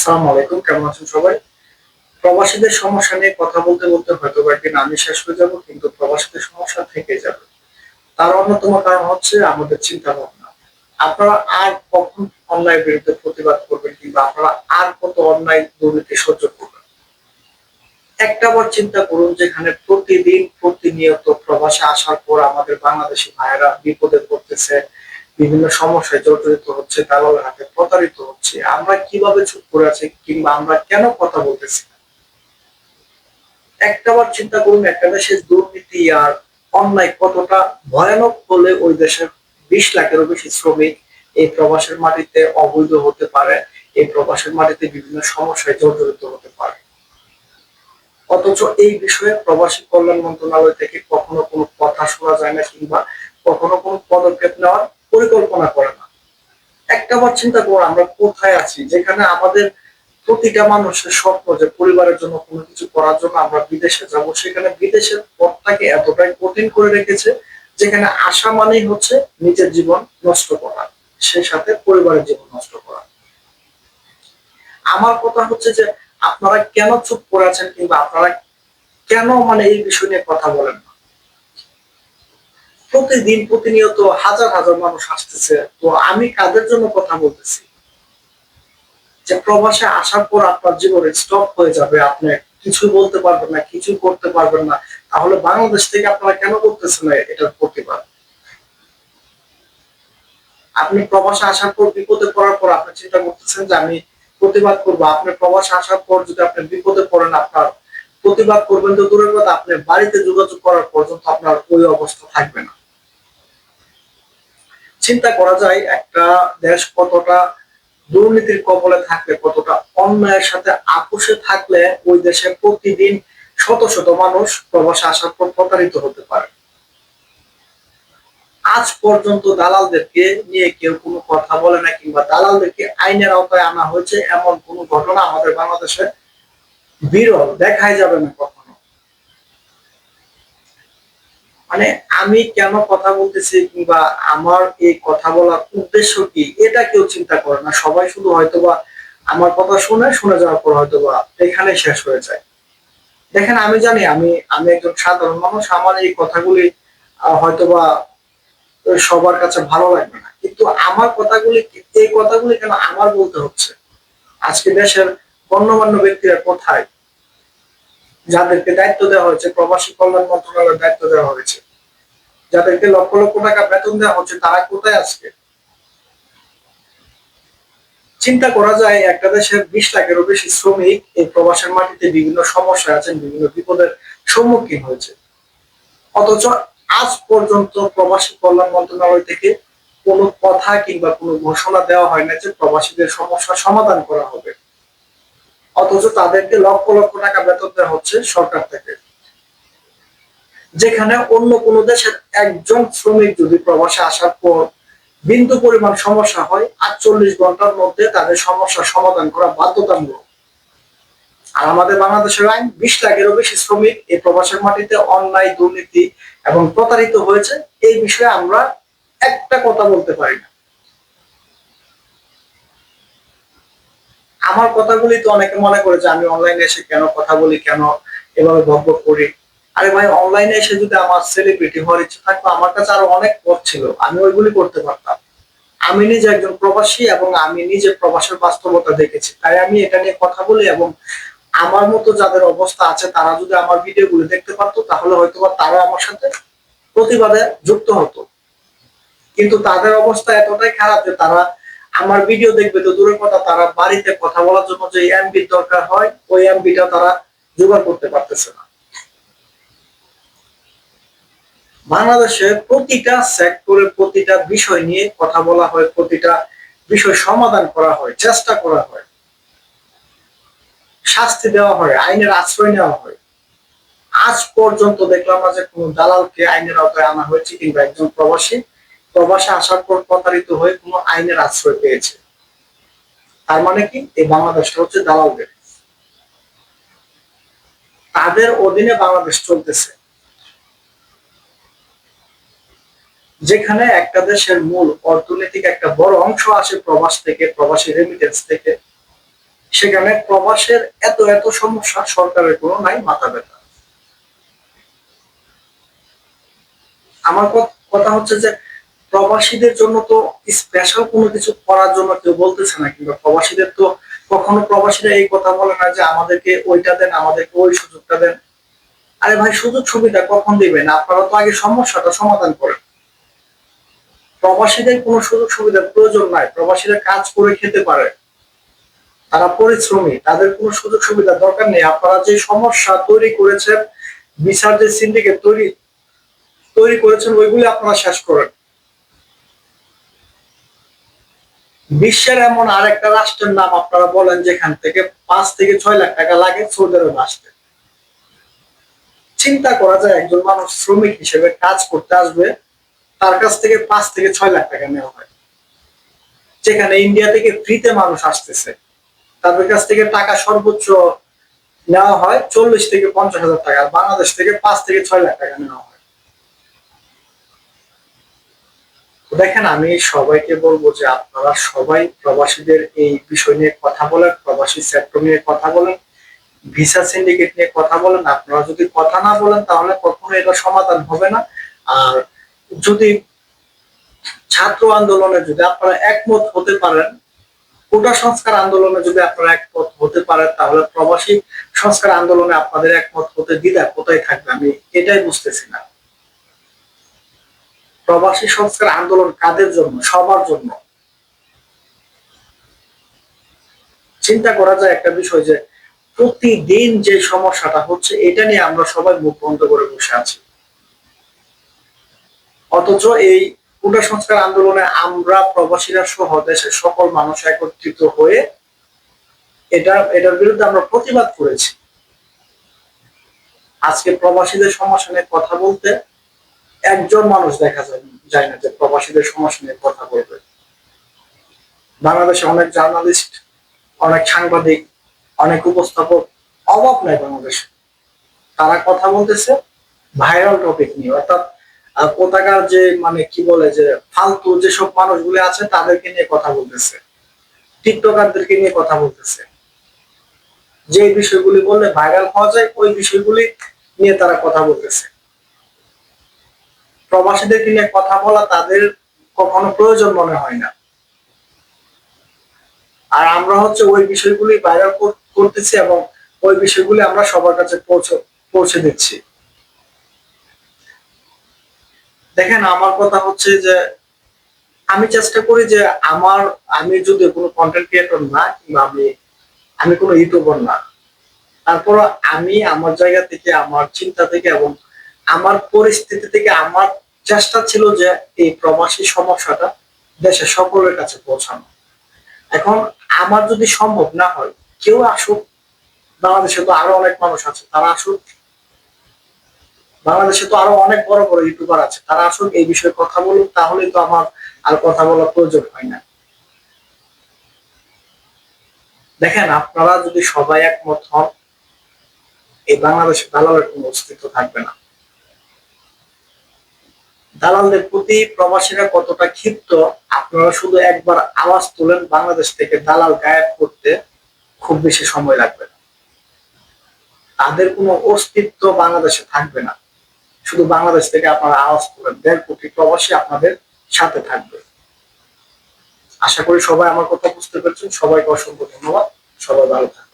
সালাম আলাইকুম, কেমন আছেন সবাই? প্রবাসীদের সমস্যা নিয়ে কথা বলতে বলতে হয়তো একদিন আমি শেষ হয়ে যাব, কিন্তু প্রবাসীদের সমস্যা থেকে যাবে। তার অন্যতম কারণ হচ্ছে আমাদের চিন্তা ভাবনা আপনারা আর কখন অন্যায়ের বিরুদ্ধে প্রতিবাদ করবেন কিংবা আপনারা আর কত অন্যায় দুর্নীতি সহ্য করবেন? একটা বার চিন্তা করুন, যেখানে প্রতিদিন প্রতিনিয়ত প্রবাসে আসার পর আমাদের বাংলাদেশি ভাইয়েরা বিপদে পড়তেছে বিভিন্ন সমস্যায় জর্জরিত হচ্ছে, দালালের হাতে প্রতারিত হচ্ছে আমরা কীভাবে চুপ করে আছি কিংবা আমরা কেন কথা বলতেছি? একটাবার চিন্তা করুন, একটা দেশের দুর্নীতি আর অন্যায় কতটা ভয়ানক হলে ওই দেশের বিশ লাখেরও বেশি শ্রমিক এই প্রবাসের মাটিতে অবৈধ হতে পারে, এই প্রবাসের মাটিতে বিভিন্ন সমস্যায় জর্জরিত হতে পারে অথচ এই বিষয়ে প্রবাসী কল্যাণ মন্ত্রণালয় থেকে কখনো কোনো কথা শোনা যায় না কিংবা কখনো কোনো পদক্ষেপ নেওয়ার পরিকল্পনা করে না। একটা বার চিন্তা করুন আমরা কোথায় আছি? যেখানে আমাদের প্রতিটা মানুষের স্বপ্ন যে পরিবারের জন্য কোনো কিছু করার জন্য আমরা বিদেশে যাব, সেখানে বিদেশের পথটাকে এতটাই কঠিন করে রেখেছে, যেখানে আসা মানেই হচ্ছে নিজের জীবন নষ্ট করা, সেই সাথে পরিবারের জীবন নষ্ট করা। আমার কথা হচ্ছে যে, আপনারা কেন চুপ করে আছেন কিংবা আপনারা কেন মানে এই বিষয় নিয়ে কথা বলেন প্রতিদিন প্রতিনিয়ত হাজার হাজার মানুষ আসতেছে। তো আমি কাদের জন্য কথা বলতেছি? যে প্রবাসে আসার পর আপনার জীবনে স্টপ হয়ে যাবে, আপনি কিছু বলতে পারবেন না কিছু করতে পারবেন না। তাহলে বাংলাদেশ থেকে আপনারা কেন করতেছেন না এটার প্রতিবাদ? আপনি প্রবাসে আসার পর, বিপদে পড়ার পর আপনি চিন্তা করতেছেন যে আমি প্রতিবাদ করব। আপনি প্রবাসে আসার পর যদি আপনি বিপদে পড়েন, আপনার প্রতিবাদ করবেন তো দূরের কথা আপনি বাড়িতে যোগাযোগ করার পর্যন্ত আপনার ওই অবস্থা থাকবে না। চিন্তা করা যায় একটা দেশ কতটা দুর্নীতির কবলে থাকলে, কতটা অন্যায়ের সাথে আপোষে থাকলে ওই দেশে প্রতিদিন শত শত মানুষ প্রবাসে আসার পর প্রতারিত হতে পারে। আজ পর্যন্ত দালালদেরকে নিয়ে কেউ কোনো কথা বলে না কিংবা দালালদেরকে আইনের আওতায় আনা হয়েছে, এমন কোনো ঘটনা আমাদের বাংলাদেশে বিরল, দেখাই যাবে না কখনো। মানে আমি কেন কথা বলতেছি কিংবা আমার এই কথা বলার উদ্দেশ্য কি, এটা কেউ চিন্তা করে না। সবাই শুধু হয়তোবা আমার কথা শুনে শুনে যাওয়ার পর হয়তোবা এখানে শেষ হয়ে যায়। দেখেন, আমি জানি, আমি আমি একজন সাধারণ মানুষ, আমার এই কথাগুলি হয়তোবা সবার কাছে ভালো লাগবে না। কিন্তু আমার কথাগুলি, এই কথাগুলি কেন আমার বলতে হচ্ছে? আজকে দেশের গণ্যমান্য ব্যক্তিরা কোথায়? যাদেরকে দায়িত্ব দেওয়া হয়েছে, প্রবাসী কল্যাণ মন্ত্রণালয়ের দায়িত্ব দেওয়া হয়েছে। যাদেরকে লক্ষ লক্ষ টাকা বেতন দেওয়া হচ্ছে, তারা কোথায় আজকে? চিন্তা করা যায়, একটা দেশের বিশ লাখেরও বেশি শ্রমিক এই প্রবাসের মাটিতে বিভিন্ন সমস্যা আছেন, বিভিন্ন বিপদের সম্মুখীন হয়েছে। অথচ আজ পর্যন্ত প্রবাসী কল্যাণ মন্ত্রণালয় থেকে কোনো কথা কিংবা কোনো ঘোষণা দেওয়া হয় না যে প্রবাসীদের সমস্যা সমাধান করা হবে। অথচ তাদেরকে লক্ষ লক্ষ টাকা বেতন দেওয়া হচ্ছে সরকার থেকে। যেখানে অন্য কোনো দেশের একজন শ্রমিক যদি প্রবাসে আসার পর বিন্দু পরিমাণ সমস্যা হয়, আটচল্লিশ ঘণ্টার মধ্যে তাদের সমস্যার সমাধান করা বাধ্যতামূলক। আর আমাদের বাংলাদেশের আইন, বিশ লাখেরও বেশি শ্রমিক এই প্রবাসের মাটিতে অন্যায়, দুর্নীতি এবং প্রতারিত হয়েছে। এই বিষয়ে আমরা একটা কথা বলতে পারি না। আমার কথাগুলি তো অনেকে মনে করে যে আমি অনলাইনে এসে কেন কথা বলি, কেন এভাবে ভব্য করি? আরে ভাই অনলাইনে এসে যদি আমার সেলিব্রিটি হওয়ার ইচ্ছে থাকতো, আমার কাছে আরও অনেক পথ ছিল। আমি ওইগুলি করতে পারতাম। আমি নিজে একজন প্রবাসী এবং আমি নিজে প্রবাসের বাস্তবতা দেখেছি। তাই আমি এটা নিয়ে কথা বলি এবং আমার মতো যাদের অবস্থা আছে, তারা যদি আমার ভিডিওগুলো দেখতে পারতো, তাহলে হয়তো বা তারা আমার সাথে প্রতিবাদে যুক্ত হতো। কিন্তু তাদের অবস্থা এতটাই খারাপ যে তারা আমার ভিডিও দেখবে তো দূরের কথা, তারা বাড়িতে কথা বলার জন্য যে এমবি দরকার হয়, ওই এমবিটা তারা জোগাড় করতে পারতেছে না। বাংলাদেশে প্রতিটা সেক্টরে প্রতিটা বিষয় নিয়ে কথা বলা হয়, প্রতিটা বিষয় সমাধান করা হয়, চেষ্টা করা হয়। শাস্তি দেওয়া হয়, আইনের আশ্রয় নেওয়া হয়। আজ পর্যন্ত দেখলাম না যে কোনো দালালকে আইনের আওতায় আনা হয়েছে কিংবা একজন প্রবাসী প্রবাসে আসার পর প্রতারিত হয়ে কোনো আইনের আশ্রয় পেয়েছে। তার মানে কি? এই বাংলাদেশটা হচ্ছে দালালদের। তাদের অধীনে বাংলাদেশ চলতেছে। যেখানে একটা দেশের মূল অর্থনৈতিক একটা বড় অংশ আসে প্রবাস থেকে, প্রবাসী রেমিটেন্স থেকে। সেখানে প্রবাসের এত এত সমস্যা সরকারের কোনো নাই, মাথা ব্যথা। আমার কথা হচ্ছে যে প্রবাসীদের জন্য তো স্পেশাল কোনো কিছু করার জন্য কেউ বলতেছে না, কিংবা প্রবাসীদের তো কখনো প্রবাসীরা এই কথা বলে না যে আমাদেরকে ওইটা দেন, আমাদেরকে ওই সুযোগটা দেন। আরে ভাই, সুযোগ সুবিধা কখন দিবেন? আপনারা তো আগে সমস্যাটা সমাধান করেন। প্রবাসীদের কোনো সুযোগ সুবিধার প্রয়োজন নাই। প্রবাসীরা কাজ করে খেতে পারে। তারা পরিশ্রমী, তাদের কোনো সুযোগ সুবিধা দরকার নেই। আপনারা যে সমস্যা তৈরি করেছেন, বিচার যে সিন্ডিকেট তৈরি তৈরি করেছেন, ওইগুলি আপনারা শেষ করেন। বিশ্বের এমন আরেকটা রাষ্ট্রের নাম আপনারা বলেন যেখান থেকে পাঁচ থেকে ছয় লাখ টাকা লাগে সৌদি আরবে আসতে চিন্তা করা যায় একজন মানুষ শ্রমিক হিসেবে কাজ করতে আসবে, তার কাছ থেকে পাঁচ থেকে ছয় লাখ টাকা নেওয়া হয়। যেখানে ইন্ডিয়া থেকে ফ্রিতে মানুষ আসতেছে, তাদের কাছ থেকে টাকা সর্বোচ্চ নেওয়া হয় চল্লিশ থেকে পঞ্চাশ হাজার টাকা বাংলাদেশ থেকে পাঁচ থেকে ছয় লাখ টাকা নেওয়া হয় তো দেখেন, আমি সবাইকে বলব যে আপনারা সবাই প্রবাসীদের এই বিষয় নিয়ে কথা বলেন, প্রবাসী সেক্টর নিয়ে কথা বলেন ভিসা সিন্ডিকেট নিয়ে কথা বলেন। আপনারা যদি কথা না বলেন, তাহলে কখনো এটা সমাধান হবে না। আর যদি ছাত্র আন্দোলনে যদি আপনারা একমত হতে পারেন, কোটা সংস্কার আন্দোলনে যদি আপনারা একমত হতে পারেন, তাহলে প্রবাসী সংস্কার আন্দোলনে আপনাদের একমত হতে দ্বিধা কোথায় থাকবে? আমি এটাই বুঝতেছি না। প্রবাসী সংস্কার আন্দোলন কাদের জন্য? সবার জন্য। চিন্তা করা যায় একটা বিষয় যে, প্রতিদিন যে সমস্যাটা হচ্ছে, এটা নিয়ে আমরা সবাই মুখ বন্ধ করে বসে আছি। অথচ এই কোটা সংস্কার আন্দোলনে আমরা প্রবাসীরা সহ দেশের সকল মানুষ একত্রিত হয়ে এটা, এটার বিরুদ্ধে আমরা প্রতিবাদ করেছি। আজকে প্রবাসীদের সমস্যা নিয়ে কথা বলতে একজন মানুষ দেখা যায় না যে প্রবাসীদের সমস্যা নিয়ে কথা বলবে। বাংলাদেশে অনেক জার্নালিস্ট, অনেক সাংবাদিক, অনেক উপস্থাপক অভাব নাই বাংলাদেশে। তারা কথা বলতেছে ভাইরাল টপিক নিয়ে। অর্থাৎ কোথাকার যে মানে কি বলে যে, ফালতু যেসব মানুষগুলি আছে, তাদেরকে নিয়ে কথা বলতেছে। টিকটকারদেরকে নিয়ে কথা বলতেছে। যে বিষয়গুলি বললে ভাইরাল হওয়া যায়, ওই বিষয়গুলি নিয়ে তারা কথা বলতেছে। প্রবাসীদেরকে নিয়ে কথা বলা তাদের কখনো প্রয়োজন মনে হয় না। আর আমরা হচ্ছে ওই বিষয়গুলি ভাইরাল করতেছি এবং ওই বিষয়গুলি আমরা সবার কাছে পৌঁছে পৌঁছে দিচ্ছি। দেখেন, আমার কথা হচ্ছে যে আমি চেষ্টা করি যে আমার, আমি যদি কোনো কন্টেন্ট ক্রিয়েটর না কিংবা আমি আমি কোনো ইউটিউবার না তারপর আমি আমার জায়গা থেকে, আমার চিন্তা থেকে এবং আমার পরিস্থিতি থেকে আমার চেষ্টা ছিল যে এই প্রবাসী সমস্যাটা দেশের সকলের কাছে পৌঁছানো। এখন আমার যদি সম্ভব না হয়, কেউ আসুক, বাংলাদেশে তো আরও অনেক মানুষ আছে, তারা আসুক। বাংলাদেশে তো আরও অনেক বড় বড় ইউটিউবার আছে, তারা আসুক, এই বিষয়ে কথা বলুক তাহলে তো আমার আর কথা বলার প্রয়োজন হয় না। দেখেন, আপনারা যদি সবাই একমত হন, এই বাংলাদেশে দালালের কোনো অস্তিত্ব থাকবে না। দালালদের প্রতি প্রবাসীরা কতটা ক্ষিপ্ত, আপনারা শুধু একবার আওয়াজ তোলেন বাংলাদেশ থেকে দালাল গায়েব করতে খুব বেশি সময় লাগবে না। তাদের কোনো অস্তিত্ব বাংলাদেশে থাকবে না। শুধু বাংলাদেশ থেকে আপনারা আওয়াজ তোলেন, দেড় কোটি প্রবাসী আপনাদের সাথে থাকবে। আশা করি সবাই আমার কথা বুঝতে পেরেছেন। সবাইকে অসংখ্য ধন্যবাদ। সবাই ভালো থাকবেন।